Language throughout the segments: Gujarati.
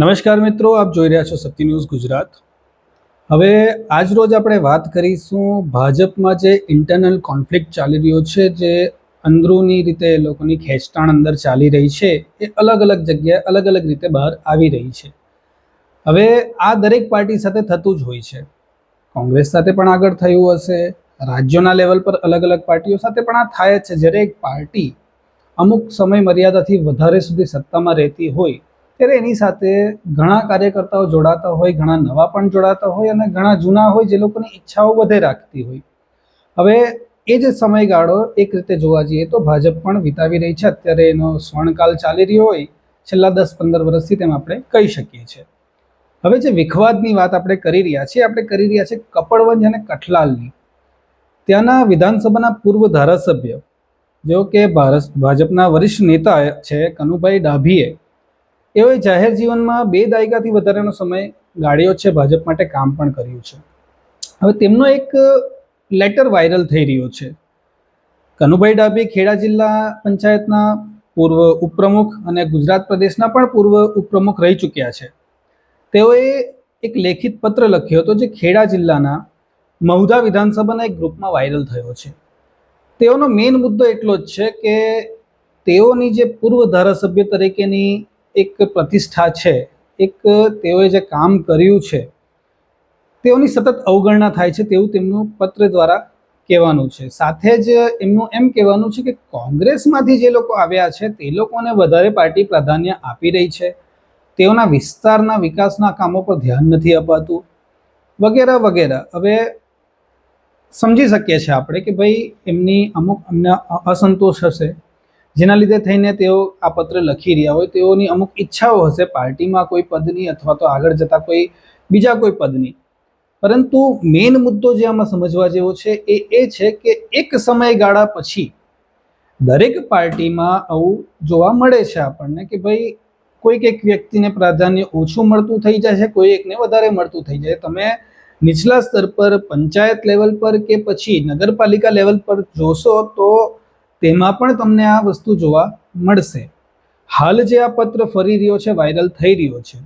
નમસ્કાર મિત્રો, આપ જોઈ રહ્યા છો સત્ય ન્યૂઝ ગુજરાત. હવે આજ રોજ આપણે વાત કરીશું ભાજપમાં જે ઇન્ટરનલ કોન્ફ્લિક્ટ ચાલી રહ્યો છે, જે અંદરૂની રીતે લોકોની ખેંચતાણ અંદર ચાલી રહી છે, એ અલગ અલગ જગ્યાએ અલગ અલગ રીતે બહાર આવી રહી છે. હવે આ દરેક પાર્ટી સાથે થતું જ હોય છે. કોંગ્રેસ સાથે પણ આગળ થયું હશે, રાજ્યોના લેવલ પર અલગ અલગ પાર્ટીઓ સાથે પણ આ થાય જ છે. જ્યારે એક પાર્ટી અમુક સમય મર્યાદાથી વધારે સુધી સત્તામાં રહેતી હોય ત્યારે એની સાથે ઘણા કાર્યકર્તાઓ જોડાતા હોય, ઘણા નવા પણ જોડાતા હોય અને ઘણા જૂના હોય જે લોકોની ઈચ્છાઓ વધે રાખતી હોય. હવે એ જ સમયગાળો એક રીતે જોવા જઈએ તો ભાજપ પણ વિતાવી રહી છે. અત્યારે એનો સ્વર્ણકાલ ચાલી રહ્યો હોય, છેલ્લા દસ પંદર વર્ષથી તેમ આપણે કહી શકીએ છીએ. હવે જે વિખવાદની વાત આપણે કરી રહ્યા છીએ, આપણે કરી રહ્યા છીએ કપડવંજ અને કઠલાલની. ત્યાંના વિધાનસભાના પૂર્વ ધારાસભ્ય, જેઓ કે ભારત ભાજપના વરિષ્ઠ નેતા છે કનુભાઈ ડાભીએ એઓએ જાહેર જીવનમાં બે દાયકાથી વધારેનો સમય ગાળ્યો છે, ભાજપ માટે કામ પણ કર્યું છે. હવે તેમનો એક લેટર વાયરલ થઈ રહ્યો છે. કનુભાઈ ડાભી ખેડા જિલ્લા પંચાયતના પૂર્વ ઉપપ્રમુખ અને ગુજરાત પ્રદેશના પણ પૂર્વ ઉપપ્રમુખ રહી ચૂક્યા છે. તેઓએ એક લેખિત પત્ર લખ્યો હતો જે ખેડા જિલ્લાના મહુધા વિધાનસભાના એક ગ્રુપમાં વાયરલ થયો છે. તેઓનો મેઇન મુદ્દો એટલો જ છે કે તેઓની જે પૂર્વ ધારાસભ્ય તરીકેની એક પ્રતિષ્ઠા છે, એક તેઓએ જે કામ કર્યું છે, તેઓની સતત અવગણના થાય છે તેવું તેમનું પત્ર દ્વારા કહેવાનું છે. સાથે જ એમનું એમ કહેવાનું છે કે કોંગ્રેસમાંથી જે લોકો આવ્યા છે, તે લોકોને વધારે પાર્ટી પ્રાધાન્ય આપી રહી છે. તેઓના વિસ્તારના વિકાસના કામો પર ધ્યાન નથી અપાતું. વગેરે વગેરે. હવે સમજી શકીએ છીએ આપણે કે ભાઈ એમની અમુક અમને અસંતોષ હશે. જેના લીધે થઈને તેઓ આ પત્ર લખી રહ્યા હોય, તેઓની અમુક ઈચ્છાઓ હશે પાર્ટીમાં કોઈ પદની અથવા તો આગળ જતા કોઈ બીજા કોઈ પદની. પરંતુ મેઇન મુદ્દો જે આમાં સમજવા જેવો છે એ એ છે કે એક સમયગાળા પછી દરેક પાર્ટીમાં આવું જોવા મળે છે આપણને કે ભાઈ કોઈક એક વ્યક્તિને પ્રાધાન્ય ઓછું મળતું થઈ જાય છે, કોઈ એકને વધારે મળતું થઈ જાય. તમે નીચલા સ્તર પર, પંચાયત લેવલ પર કે પછી નગરપાલિકા લેવલ પર જોશો તો તેમાં પણ તમને આ વસ્તુ જોવા મળશે. હાલ જે આ પત્ર ફરી રહ્યો છે, વાયરલ થઈ રહ્યો છે,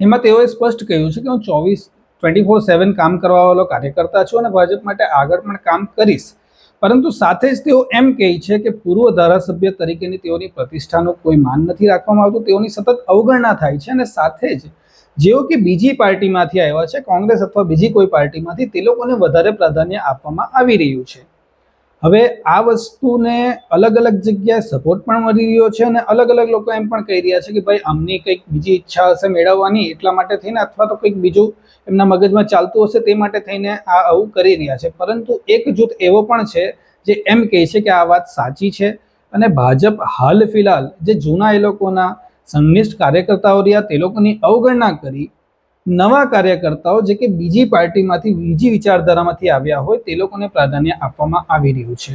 એમાં તેઓએ સ્પષ્ટ કહ્યું છે કે હું ચોવીસ ટ્વેન્ટી ફોર સેવન કામ કરવાવાળો કાર્યકર્તા છું અને ભાજપ માટે આગળ પણ કામ કરીશ. પરંતુ સાથે જ તેઓ એમ કહે છે કે પૂર્વ ધારાસભ્ય તરીકેની તેઓની પ્રતિષ્ઠાનું કોઈ માન નથી રાખવામાં આવતું, તેઓની સતત અવગણના થાય છે અને સાથે જ જેઓ કે બીજી પાર્ટીમાંથી આવ્યા છે, કોંગ્રેસ અથવા બીજી કોઈ પાર્ટીમાંથી, તે લોકોને વધારે પ્રાધાન્ય આપવામાં આવી રહ્યું છે. હવે આ વસ્તુને અલગ અલગ જગ્યાએ સપોર્ટ પણ મળી રહ્યો છે અને અલગ અલગ લોકો એમ પણ કહી રહ્યા છે કે ભાઈ આમની કંઈક બીજી ઈચ્છા હશે મેળવવાની એટલા માટે થઈને અથવા તો કંઈક બીજું એમના મગજમાં ચાલતું હશે તે માટે થઈને આ આવું કરી રહ્યા છે. પરંતુ એક જૂથ એવો પણ છે જે એમ કહે છે કે આ વાત સાચી છે અને ભાજપ હાલ ફિલહાલ જે જૂના એ લોકોના સંનિષ્ઠ કાર્યકર્તાઓ રહ્યા તે લોકોની અવગણના કરી નવા કાર્યકર્તાઓ જે કે બીજી પાર્ટીમાંથી બીજી વિચારધારામાંથી આવ્યા હોય તે લોકોને પ્રાધાન્ય આપવામાં આવી રહ્યું છે.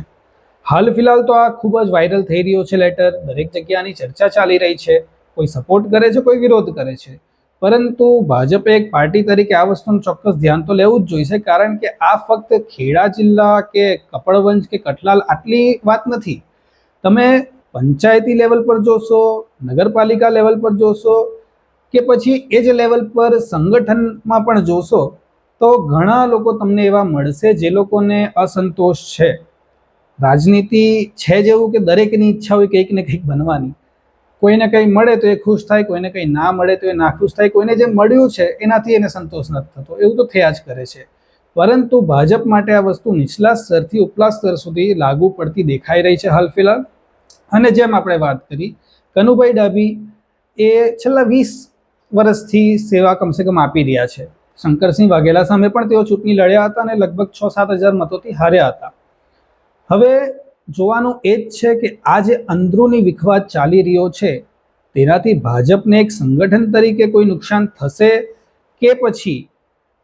હાલ ફિલહાલ તો આ ખૂબ જ વાયરલ થઈ રહ્યો છે લેટર. દરેક જગ્યાની ચર્ચા ચાલી રહી છે. કોઈ સપોર્ટ કરે છે, કોઈ વિરોધ કરે છે. પરંતુ ભાજપે એક પાર્ટી તરીકે આ વસ્તુનું ચોક્કસ ધ્યાન તો લેવું જ જોઈશે કારણ કે આ ફક્ત ખેડા જિલ્લા કે કપડવંજ કે કઠલાલ આટલી વાત નથી. તમે પંચાયતી લેવલ પર જોશો, નગરપાલિકા લેવલ પર જોશો કે પછી એ જ લેવલ પર સંગઠનમાં પણ જોશો, તો ઘણા લોકો તમને એવા મળશે જે લોકોને અસંતોષ છે. રાજનીતિ છે જેવું કે દરેકની ઈચ્છા હોય કંઈક ને કંઈક બનવાની. કોઈને કંઈ મળે તો એ ખુશ થાય, કોઈને કંઈ ના મળે તો એ નાખુશ થાય. કોઈને જે મળ્યું છે એનાથી એને સંતોષ નથી થતો. એવું તો થયા જ કરે છે. પરંતુ ભાજપ માટે આ વસ્તુ નીચલા સ્તરથી ઉપલા સ્તર સુધી લાગુ પડતી દેખાઈ રહી છે હાલ ફિલહાલ. અને જેમ આપણે વાત કરી, કનુભાઈ ડાભી એ છેલ્લા વીસ વર્ષથી સેવા કમસે કમ આપી રહ્યા છે. શંકરસિંહ વાઘેલા સામે પણ તેઓ ચૂંટણી લડ્યા હતા અને લગભગ છ સાત હજાર મતોથી હાર્યા હતા. હવે જોવાનું એ જ છે કે આ જે અંદરૂની વિખવાદ ચાલી રહ્યો છે, તેનાથી ભાજપને એક સંગઠન તરીકે કોઈ નુકસાન થશે કે પછી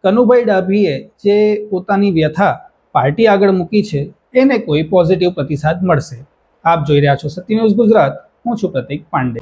કનુભાઈ ડાભીએ જે પોતાની વ્યથા પાર્ટી આગળ મૂકી છે, એને કોઈ પોઝિટિવ પ્રતિસાદ મળશે? આપ જોઈ રહ્યા છો સત્ય ન્યૂઝ ગુજરાત, હું છું પ્રતિક પાંડે.